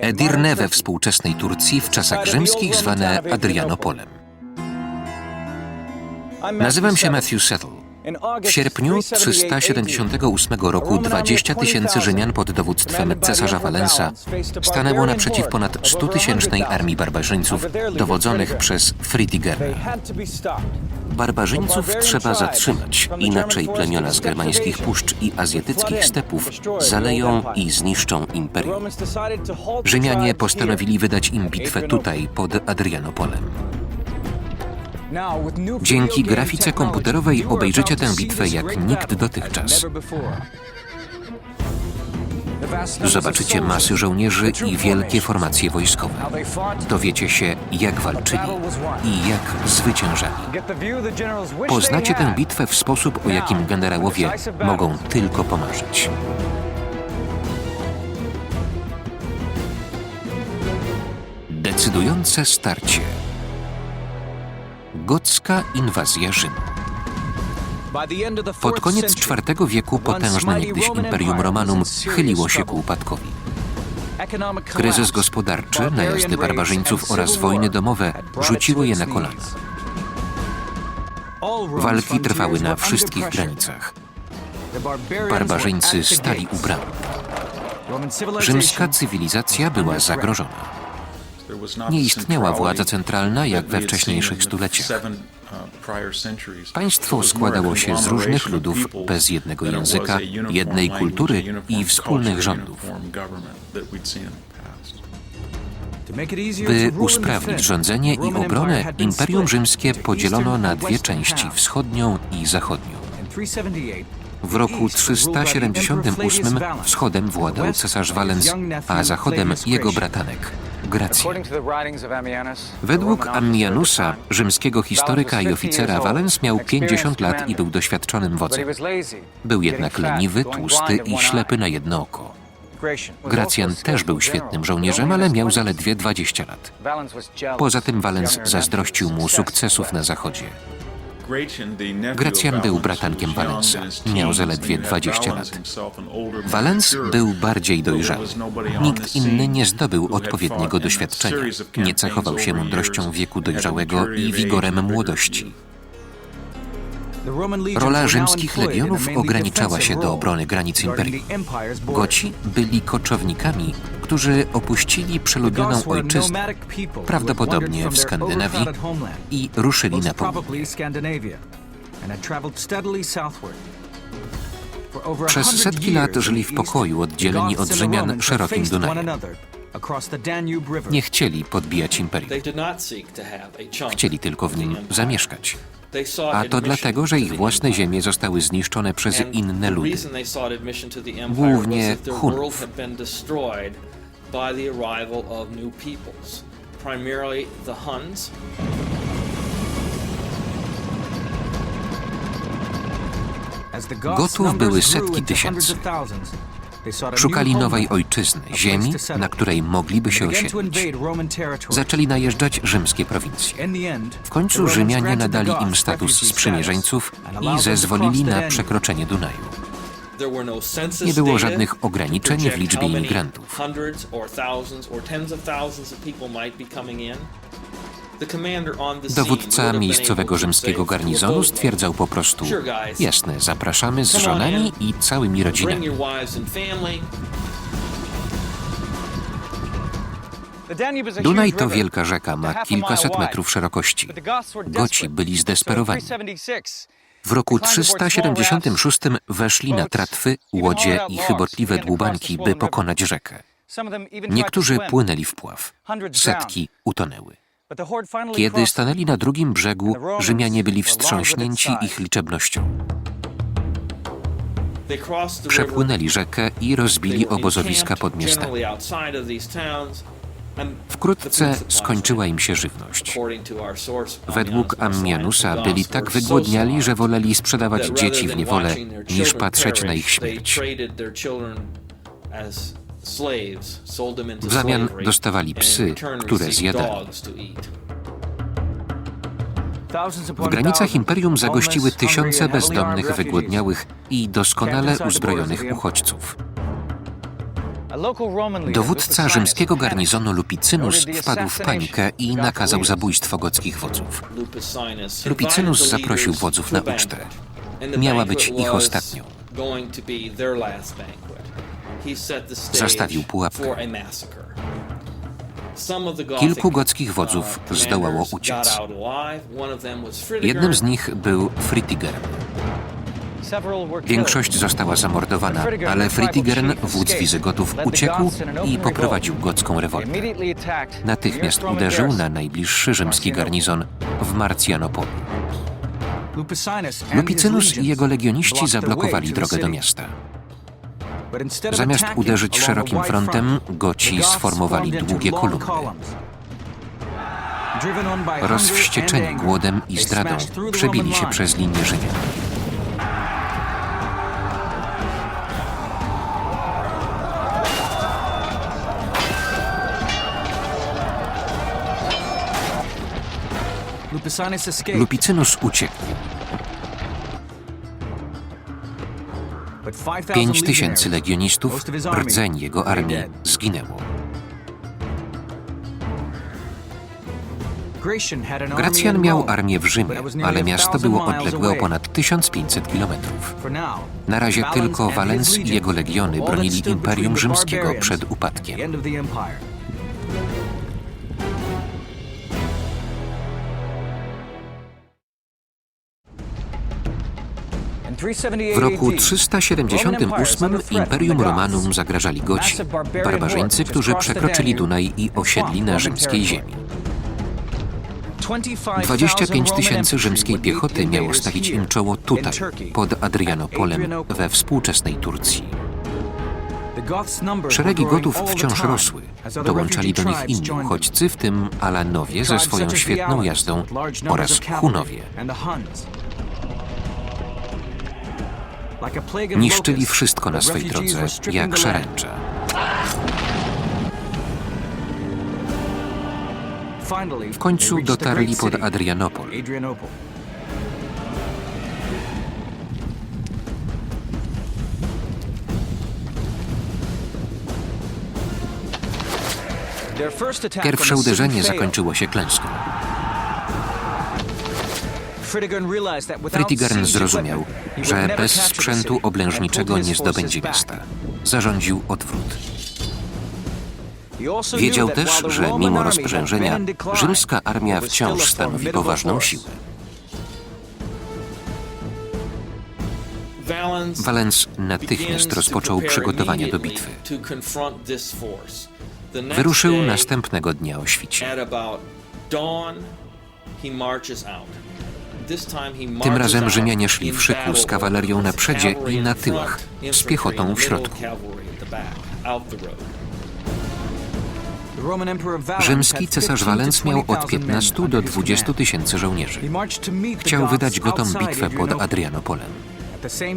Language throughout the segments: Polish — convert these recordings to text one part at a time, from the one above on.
Edirne we współczesnej Turcji w czasach rzymskich zwane Adrianopolem. Nazywam się Matthew Settle. W sierpniu 378 roku 20 tysięcy Rzymian pod dowództwem cesarza Valensa stanęło naprzeciw ponad 100-tysięcznej armii barbarzyńców dowodzonych przez Fritigernę. Barbarzyńców trzeba zatrzymać, inaczej plemiona z germańskich puszcz i azjatyckich stepów zaleją i zniszczą imperium. Rzymianie postanowili wydać im bitwę tutaj, pod Adrianopolem. Dzięki grafice komputerowej obejrzycie tę bitwę jak nikt dotychczas. Zobaczycie masy żołnierzy i wielkie formacje wojskowe. Dowiecie się, jak walczyli i jak zwyciężali. Poznacie tę bitwę w sposób, o jakim generałowie mogą tylko pomarzyć. Decydujące starcie. Gocka inwazja Rzymu. Pod koniec IV wieku potężne niegdyś Imperium Romanum chyliło się ku upadkowi. Kryzys gospodarczy, najazdy barbarzyńców oraz wojny domowe rzuciły je na kolana. Walki trwały na wszystkich granicach. Barbarzyńcy stali u bram. Rzymska cywilizacja była zagrożona. Nie istniała władza centralna jak we wcześniejszych stuleciach. Państwo składało się z różnych ludów bez jednego języka, jednej kultury i wspólnych rządów. By usprawnić rządzenie i obronę, Imperium Rzymskie podzielono na dwie części wschodnią i zachodnią. W roku 378 wschodem władał cesarz Walens, a zachodem jego bratanek, Gracjan. Według Ammianusa, rzymskiego historyka i oficera, Valens miał 50 lat i był doświadczonym wodzem. Był jednak leniwy, tłusty i ślepy na jedno oko. Gracjan też był świetnym żołnierzem, ale miał zaledwie 20 lat. Poza tym Valens zazdrościł mu sukcesów na zachodzie. Gracjan był bratankiem Valensa. Miał zaledwie 20 lat. Valens był bardziej dojrzały. Nikt inny nie zdobył odpowiedniego doświadczenia. Nie cechował się mądrością wieku dojrzałego i wigorem młodości. Rola rzymskich legionów ograniczała się do obrony granic imperium. Goci byli koczownikami, którzy opuścili przelubioną ojczyznę, prawdopodobnie w Skandynawii, i ruszyli na południe. Przez setki lat żyli w pokoju, oddzieleni od Rzymian szerokim Dunajem. Nie chcieli podbijać imperium. Chcieli tylko w nim zamieszkać. A to dlatego, że ich własne ziemie zostały zniszczone przez inne ludy, głównie Hunów. Gotów były setki tysięcy. Szukali nowej ojczyzny, ziemi, na której mogliby się osiedlić. Zaczęli najeżdżać rzymskie prowincje. W końcu Rzymianie nadali im status sprzymierzeńców i zezwolili na przekroczenie Dunaju. Nie było żadnych ograniczeń w liczbie imigrantów. Dowódca miejscowego rzymskiego garnizonu stwierdzał po prostu: Jasne, zapraszamy z żonami i całymi rodzinami. Dunaj to wielka rzeka, ma kilkaset metrów szerokości. Goci byli zdesperowani. W roku 376 weszli na tratwy, łodzie i chybotliwe dłubanki, by pokonać rzekę. Niektórzy płynęli w pław, setki utonęły. Kiedy stanęli na drugim brzegu, Rzymianie byli wstrząśnięci ich liczebnością. Przepłynęli rzekę i rozbili obozowiska pod miastami. Wkrótce skończyła im się żywność. Według Ammianusa byli tak wygłodniali, że woleli sprzedawać dzieci w niewolę, niż patrzeć na ich śmierć. W zamian dostawali psy, które zjadali. W granicach imperium zagościły tysiące bezdomnych, wygłodniałych i doskonale uzbrojonych uchodźców. Dowódca rzymskiego garnizonu Lupicynus wpadł w panikę i nakazał zabójstwo gockich wodzów. Lupicynus zaprosił wodzów na ucztę. Miała być ich ostatnią. Zastawił pułapkę. Kilku gockich wodzów zdołało uciec. Jednym z nich był Fritigern. Większość została zamordowana, ale Fritigern, wódz Wizygotów, uciekł i poprowadził gocką rewoltę. Natychmiast uderzył na najbliższy rzymski garnizon w Marcjanopolu. Lupicynus i jego legioniści zablokowali drogę do miasta. Zamiast uderzyć szerokim frontem, Goci sformowali długie kolumny. Rozwścieczeni głodem i zdradą, przebili się przez linię Rzymian. Lupicynus uciekł. Pięć tysięcy legionistów, rdzeń jego armii, zginęło. Gracjan miał armię w Rzymie, ale miasto było odległe o ponad 1500 kilometrów. Na razie tylko Valens i jego legiony bronili Imperium Rzymskiego przed upadkiem. W roku 378 Imperium Romanum zagrażali Goci, barbarzyńcy, którzy przekroczyli Dunaj i osiedli na rzymskiej ziemi. 25 tysięcy rzymskiej piechoty miało stawić im czoło tutaj, pod Adrianopolem, we współczesnej Turcji. Szeregi Gotów wciąż rosły. Dołączali do nich inni uchodźcy, w tym Alanowie ze swoją świetną jazdą oraz Hunowie. Niszczyli wszystko na swej drodze, jak szarańcza. W końcu dotarli pod Adrianopol. Pierwsze uderzenie zakończyło się klęską. Fritigern zrozumiał, że bez sprzętu oblężniczego nie zdobędzie miasta. Zarządził odwrót. Wiedział też, że mimo rozprzężenia rzymska armia wciąż stanowi poważną siłę. Valens natychmiast rozpoczął przygotowania do bitwy. Wyruszył następnego dnia o świcie. Tym razem Rzymianie szli w szyku z kawalerią na przedzie i na tyłach, z piechotą w środku. Rzymski cesarz Walens miał od 15 do 20 tysięcy żołnierzy. Chciał wydać gotom bitwę pod Adrianopolem.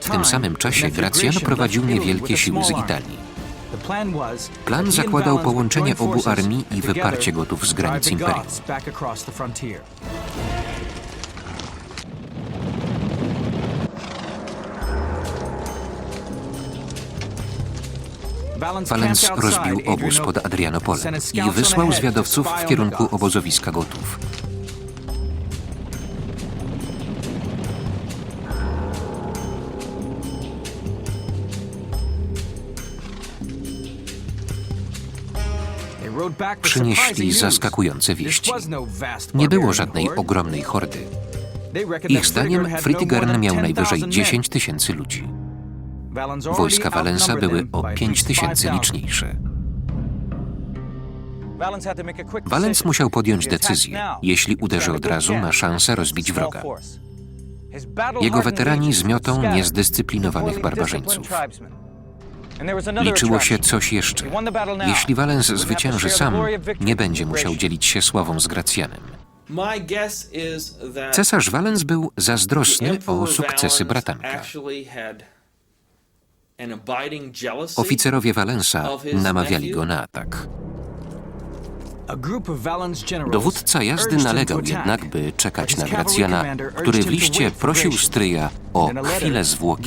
W tym samym czasie Gracjan prowadził niewielkie siły z Italii. Plan zakładał połączenie obu armii i wyparcie gotów z granic imperium. Valens rozbił obóz pod Adrianopolem i wysłał zwiadowców w kierunku obozowiska Gotów. Przynieśli zaskakujące wieści. Nie było żadnej ogromnej hordy. Ich zdaniem Fritigern miał najwyżej 10 tysięcy ludzi. Wojska Valensa były o 5 tysięcy liczniejsze. Valens musiał podjąć decyzję. Jeśli uderzy od razu, ma szansę rozbić wroga. Jego weterani zmiotą niezdyscyplinowanych barbarzyńców. Liczyło się coś jeszcze. Jeśli Valens zwycięży sam, nie będzie musiał dzielić się sławą z Gracjanem. Cesarz Valens był zazdrosny o sukcesy bratanka. Oficerowie Valensa namawiali go na atak. Dowódca jazdy nalegał jednak, by czekać na Gracjana, który w liście prosił stryja o chwilę zwłoki.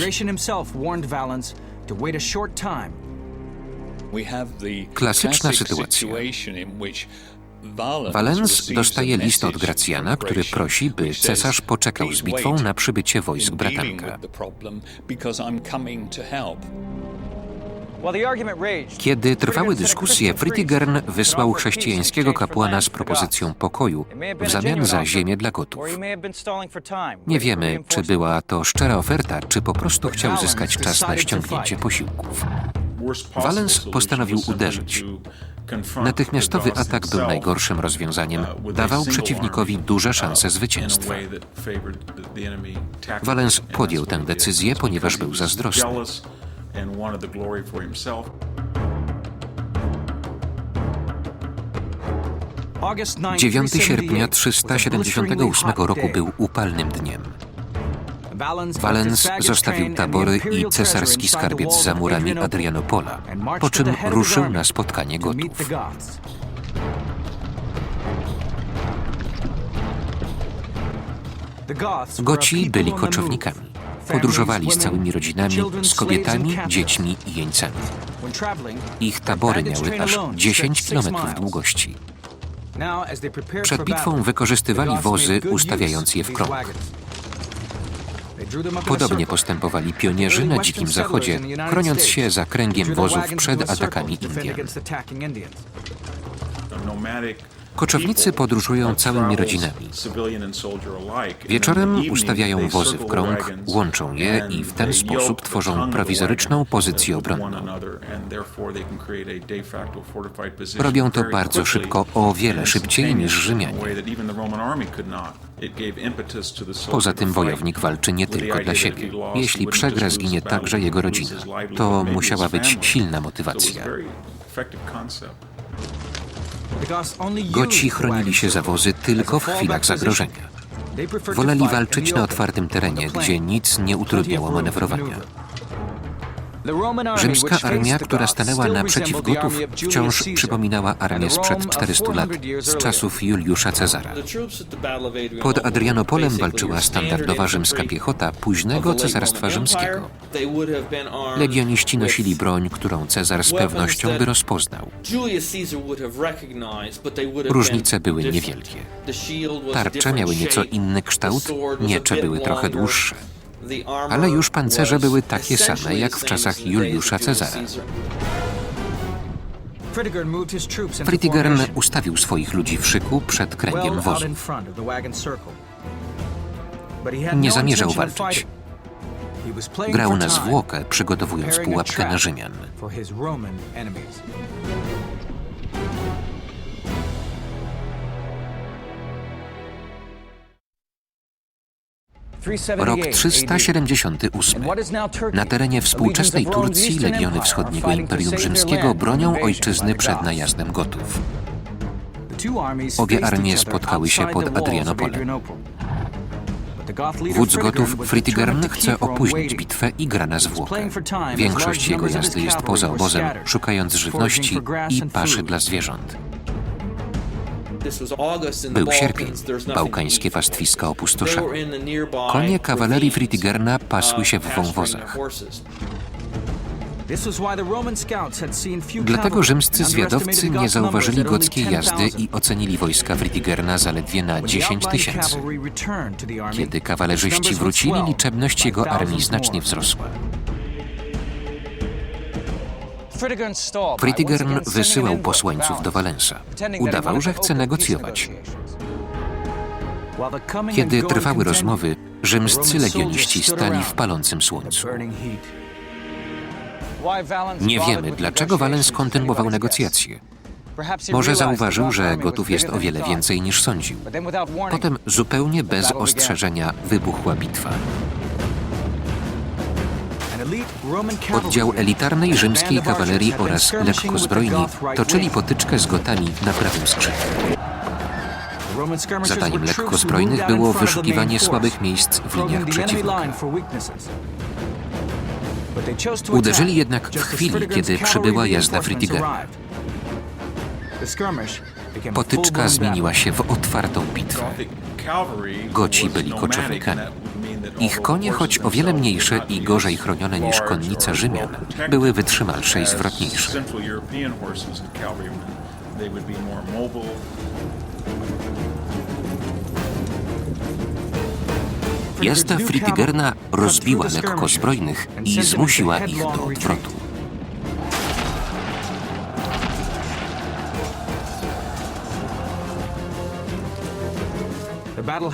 Klasyczna sytuacja. Valens dostaje list od Gracjana, który prosi, by cesarz poczekał z bitwą na przybycie wojsk bratanka. Kiedy trwały dyskusje, Fritigern wysłał chrześcijańskiego kapłana z propozycją pokoju w zamian za ziemię dla Gotów. Nie wiemy, czy była to szczera oferta, czy po prostu chciał zyskać czas na ściągnięcie posiłków. Valens postanowił uderzyć. Natychmiastowy atak był najgorszym rozwiązaniem, dawał przeciwnikowi duże szanse zwycięstwa. Valens podjął tę decyzję, ponieważ był zazdrosny. 9 sierpnia 378 roku był upalnym dniem. Valens zostawił tabory i cesarski skarbiec za murami Adrianopola, po czym ruszył na spotkanie Gotów. Goci byli koczownikami. Podróżowali z całymi rodzinami, z kobietami, dziećmi i jeńcami. Ich tabory miały aż 10 kilometrów długości. Przed bitwą wykorzystywali wozy, ustawiając je w krąg. Podobnie postępowali pionierzy na Dzikim Zachodzie, chroniąc się za kręgiem wozów przed atakami Indian. Koczownicy podróżują całymi rodzinami. Wieczorem ustawiają wozy w krąg, łączą je i w ten sposób tworzą prowizoryczną pozycję obronną. Robią to bardzo szybko, o wiele szybciej niż Rzymianie. Poza tym wojownik walczy nie tylko dla siebie. Jeśli przegra, zginie także jego rodzina. To musiała być silna motywacja. Goci chronili się za wozy tylko w chwilach zagrożenia. Woleli walczyć na otwartym terenie, gdzie nic nie utrudniało manewrowania. Rzymska armia, która stanęła naprzeciw Gotów, wciąż przypominała armię sprzed 400 lat, z czasów Juliusza Cezara. Pod Adrianopolem walczyła standardowa rzymska piechota późnego cesarstwa rzymskiego. Legioniści nosili broń, którą Cezar z pewnością by rozpoznał. Różnice były niewielkie. Tarcze miały nieco inny kształt, miecze były trochę dłuższe ale już pancerze były takie same jak w czasach Juliusza Cezara. Fritigern ustawił swoich ludzi w szyku przed kręgiem wozu. Nie zamierzał walczyć. Grał na zwłokę, przygotowując pułapkę na Rzymian. Rok 378. Na terenie współczesnej Turcji legiony wschodniego Imperium Rzymskiego bronią ojczyzny przed najazdem Gotów. Obie armie spotkały się pod Adrianopolem. Wódz Gotów Fritigern chce opóźnić bitwę i gra na zwłokę. Większość jego jazdy jest poza obozem, szukając żywności i paszy dla zwierząt. Był sierpień. Bałkańskie pastwiska opustoszały. Konie kawalerii Fritigerna pasły się w wąwozach. Dlatego rzymscy zwiadowcy nie zauważyli gockiej jazdy i ocenili wojska Fritigerna zaledwie na 10 tysięcy. Kiedy kawalerzyści wrócili, liczebność jego armii znacznie wzrosła. Fritigern wysyłał posłańców do Valensa. Udawał, że chce negocjować. Kiedy trwały rozmowy, rzymscy legioniści stali w palącym słońcu. Nie wiemy, dlaczego Valens kontynuował negocjacje. Może zauważył, że gotów jest o wiele więcej niż sądził. Potem zupełnie bez ostrzeżenia wybuchła bitwa. Oddział elitarnej rzymskiej kawalerii oraz lekkozbrojni toczyli potyczkę z Gotami na prawym skrzydle. Zadaniem lekkozbrojnych było wyszukiwanie słabych miejsc w liniach przeciwnika. Uderzyli jednak w chwili, kiedy przybyła jazda Fritigera. Potyczka zmieniła się w otwartą bitwę. Goci byli koczownikami. Ich konie, choć o wiele mniejsze i gorzej chronione niż konnice Rzymian, były wytrzymalsze i zwrotniejsze. Jazda Fritigerna rozbiła lekko zbrojnych i zmusiła ich do odwrotu.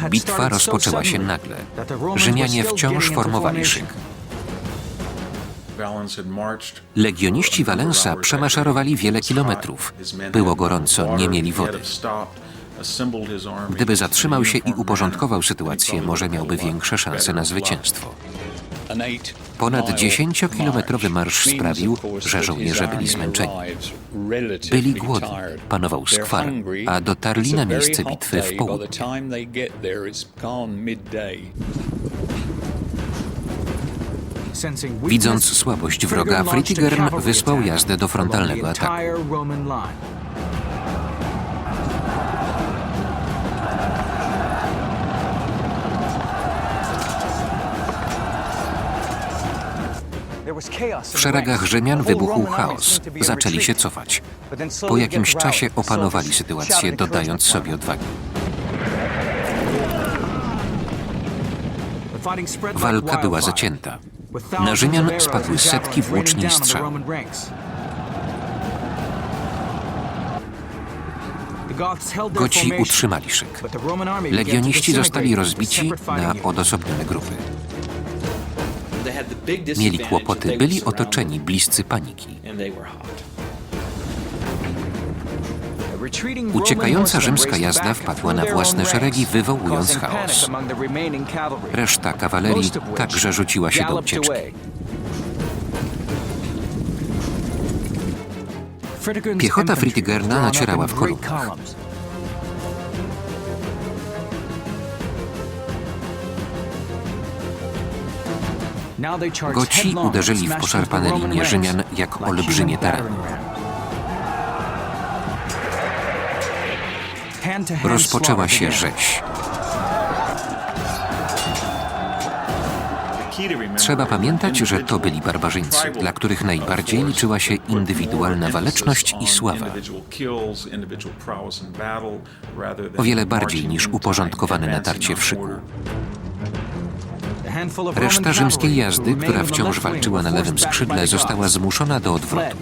Bitwa rozpoczęła się nagle. Rzymianie wciąż formowali szyk. Legioniści Valensa przemaszerowali wiele kilometrów. Było gorąco, nie mieli wody. Gdyby zatrzymał się i uporządkował sytuację, może miałby większe szanse na zwycięstwo. Ponad 10-kilometrowy marsz sprawił, że żołnierze byli zmęczeni. Byli głodni, panował skwar, a dotarli na miejsce bitwy w południe. Widząc słabość wroga, Fritigern wysłał jazdę do frontalnego ataku. W szeregach Rzymian wybuchł chaos. Zaczęli się cofać. Po jakimś czasie opanowali sytuację, dodając sobie odwagi. Walka była zacięta. Na Rzymian spadły setki włóczni i strzał. Goci utrzymali szyk. Legioniści zostali rozbici na odosobnione grupy. Mieli kłopoty, byli otoczeni bliscy paniki. Uciekająca rzymska jazda wpadła na własne szeregi, wywołując chaos. Reszta kawalerii także rzuciła się do ucieczki. Piechota Fritigerna nacierała w kolumnach. Goci uderzyli w poszarpane linie Rzymian jak olbrzymie tarany. Rozpoczęła się rzeź. Trzeba pamiętać, że to byli barbarzyńcy, dla których najbardziej liczyła się indywidualna waleczność i sława. O wiele bardziej niż uporządkowane natarcie w szyku. Reszta rzymskiej jazdy, która wciąż walczyła na lewym skrzydle, została zmuszona do odwrotu.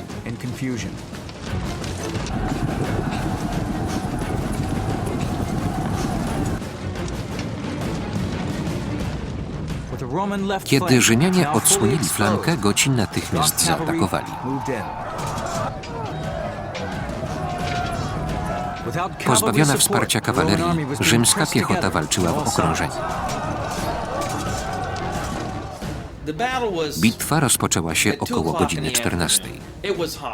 Kiedy Rzymianie odsłonili flankę, Goci natychmiast zaatakowali. Pozbawiona wsparcia kawalerii, rzymska piechota walczyła w okrążeniu. Bitwa rozpoczęła się około godziny 14.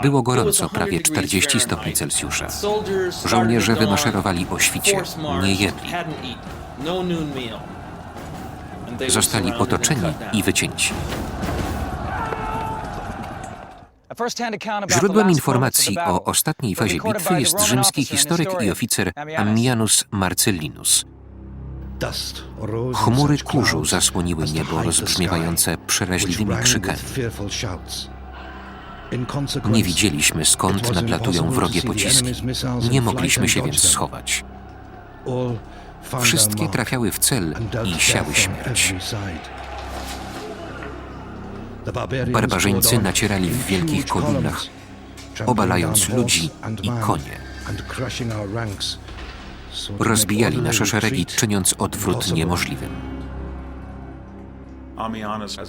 Było gorąco, prawie 40 stopni Celsjusza. Żołnierze wymaszerowali o świcie, nie jedli. Zostali otoczeni i wycięci. Źródłem informacji o ostatniej fazie bitwy jest rzymski historyk i oficer Ammianus Marcellinus. Chmury kurzu zasłoniły niebo rozbrzmiewające przeraźliwymi krzykami. Nie widzieliśmy skąd nadlatują wrogie pociski. Nie mogliśmy się więc schować. Wszystkie trafiały w cel i siały śmierć. Barbarzyńcy nacierali w wielkich kolumnach, obalając ludzi i konie. Rozbijali nasze szeregi, czyniąc odwrót niemożliwym.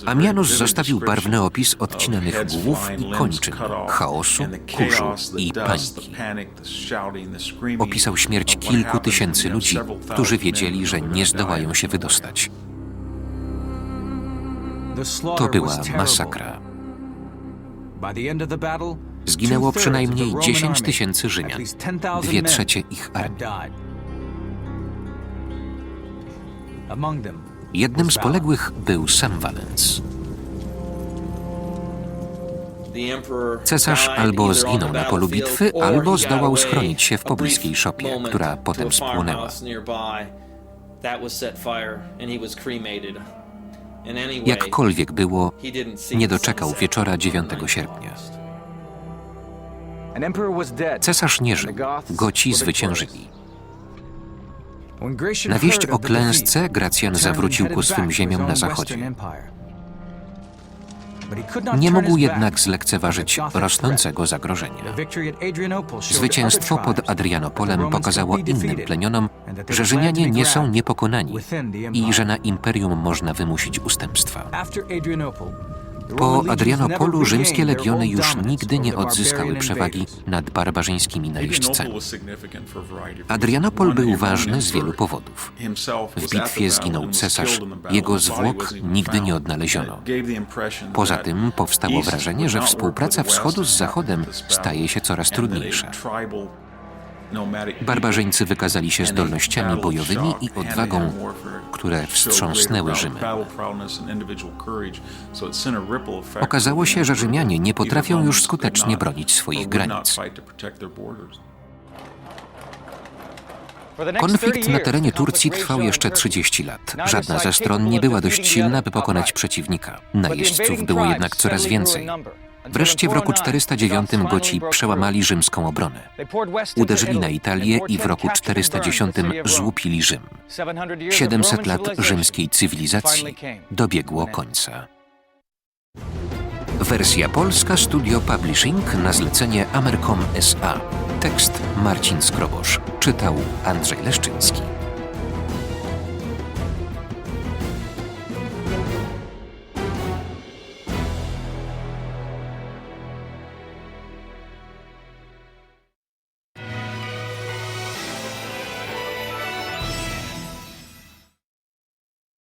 Ammianus zostawił barwny opis odcinanych głów i kończyn, chaosu, kurzu i paniki. Opisał śmierć kilku tysięcy ludzi, którzy wiedzieli, że nie zdołają się wydostać. To była masakra. Zginęło przynajmniej 10 tysięcy Rzymian, dwie trzecie ich armii. Jednym z poległych był sam Valens. Cesarz albo zginął na polu bitwy, albo zdołał schronić się w pobliskiej szopie, która potem spłonęła. Jakkolwiek było, nie doczekał wieczora 9 sierpnia. Cesarz nie żył, Goci zwyciężyli. Na wieść o klęsce Gracjan zawrócił ku swym ziemiom na zachodzie. Nie mógł jednak zlekceważyć rosnącego zagrożenia. Zwycięstwo pod Adrianopolem pokazało innym plemionom, że Rzymianie nie są niepokonani i że na imperium można wymusić ustępstwa. Po Adrianopolu rzymskie legiony już nigdy nie odzyskały przewagi nad barbarzyńskimi najeźdźcami. Adrianopol był ważny z wielu powodów. W bitwie zginął cesarz, jego zwłok nigdy nie odnaleziono. Poza tym powstało wrażenie, że współpraca wschodu z zachodem staje się coraz trudniejsza. Barbarzyńcy wykazali się zdolnościami bojowymi i odwagą, które wstrząsnęły Rzymem. Okazało się, że Rzymianie nie potrafią już skutecznie bronić swoich granic. Konflikt na terenie Turcji trwał jeszcze 30 lat. Żadna ze stron nie była dość silna, by pokonać przeciwnika. Najeźdźców było jednak coraz więcej. Wreszcie w roku 409 Goci przełamali rzymską obronę. Uderzyli na Italię i w roku 410 złupili Rzym. 700 lat rzymskiej cywilizacji dobiegło końca. Wersja polska Studio Publishing na zlecenie Amercom SA. Tekst Marcin Skrobosz. Czytał Andrzej Leszczyński.